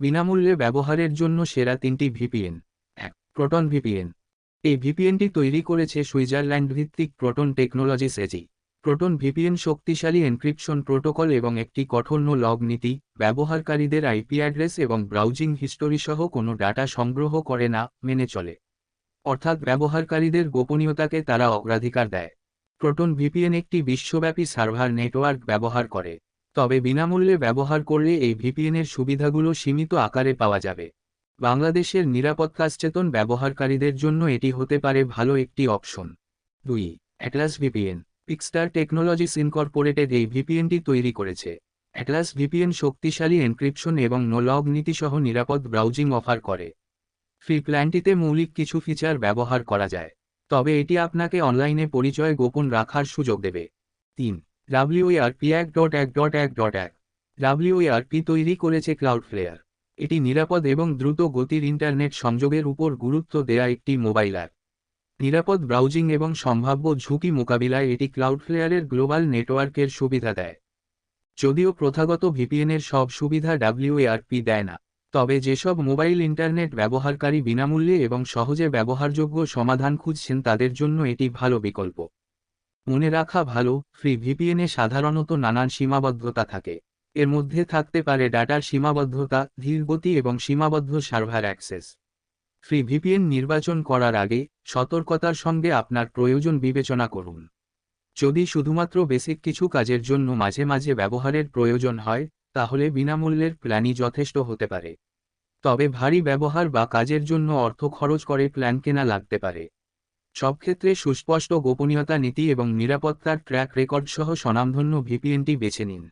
বিনামূল্যে ব্যবহারের জন্য সেরা তিনটি ভিপিএন। এক, প্রোটন ভিপিএন। এই ভিপিএনটি তৈরি করেছে সুইজারল্যান্ড ভিত্তিক Proton Technologies AG. Proton VPN শক্তিশালী এনক্রিপশন প্রোটোকল এবং একটি কঠোর লগ নীতি, ব্যবহারকারীদের আইপি অ্যাড্রেস এবং ব্রাউজিং হিস্টোরি সহ কোনো ডাটা সংগ্রহ করে না, মেনে চলে। অর্থাৎ ব্যবহারকারীদের গোপনীয়তাকে তারা অগ্রাধিকার দেয়। প্রোটন ভিপিএন একটি বিশ্বব্যাপী সার্ভার নেটওয়ার্ক ব্যবহার করে। তবে বিনামূল্যে ব্যবহার করলে এই ভিপিএনের সুবিধাগুলো সীমিত আকারে পাওয়া যাবে। বাংলাদেশের নিরাপত্তা সচেতন ব্যবহারকারীদের জন্য এটি হতে পারে ভালো একটি অপশন। দুই, Atlas VPN. Peakstar Technologies Incorporated এই ভিপিএনটি তৈরি করেছে। অ্যাটলাস ভিপিএন শক্তিশালী এনক্রিপশন এবং নোলগ নীতিসহ নিরাপদ ব্রাউজিং অফার করে। ফ্রি প্ল্যানটিতে মৌলিক কিছু ফিচার ব্যবহার করা যায়। তবে এটি আপনাকে অনলাইনে পরিচয় গোপন রাখার সুযোগ দেবে। তিন ডাব্লিউআরপি এক ডট এক ডট এক ডট এক. ডাব্লিউআরপি তৈরি করেছে ক্লাউডফ্লেয়ার এটি নিরাপদ এবং দ্রুত গতির ইন্টারনেট সংযোগের উপর গুরুত্ব দেয়া একটি মোবাইল অ্যাপ। নিরাপদ ব্রাউজিং এবং সম্ভাব্য ঝুঁকি মোকাবিলায় এটি ক্লাউডফ্লেয়ারের গ্লোবাল নেটওয়ার্কের সুবিধা দেয়। যদিও প্রথাগত ভিপিএনের সব সুবিধা ডাব্লিউএআরপি দেয় না, তবে যেসব মোবাইল ইন্টারনেট ব্যবহারকারী বিনামূল্যে এবং সহজে ব্যবহারযোগ্য সমাধান খুঁজছেন তাদের জন্য এটি ভালো বিকল্প। মনে রাখা ভালো, ফ্রি ভিপিএনে সাধারণত নানান সীমাবদ্ধতা থাকে। এর মধ্যে থাকতে পারে ডাটার সীমাবদ্ধতা ধীরগতি এবং সীমাবদ্ধ সার্ভার অ্যাক্সেস। ফ্রি ভিপিএন নির্বাচন করার আগে সতর্কতার সঙ্গে আপনার প্রয়োজন বিবেচনা করুন। যদি শুধুমাত্র বেসিক কিছু কাজের জন্য মাঝে মাঝে ব্যবহারের প্রয়োজন হয়, তাহলে বিনামূল্যের প্ল্যানই যথেষ্ট হতে পারে। তবে ভারী ব্যবহার বা কাজের জন্য অর্থ খরচ করে প্ল্যান কেনা লাগতে পারে। সব ক্ষেত্রে সুস্পষ্ট গোপনীয়তা নীতি এবং নিরাপত্তার ট্র্যাক রেকর্ড সহ স্বনামধন্য ভিপিএনটি বেছে নিন।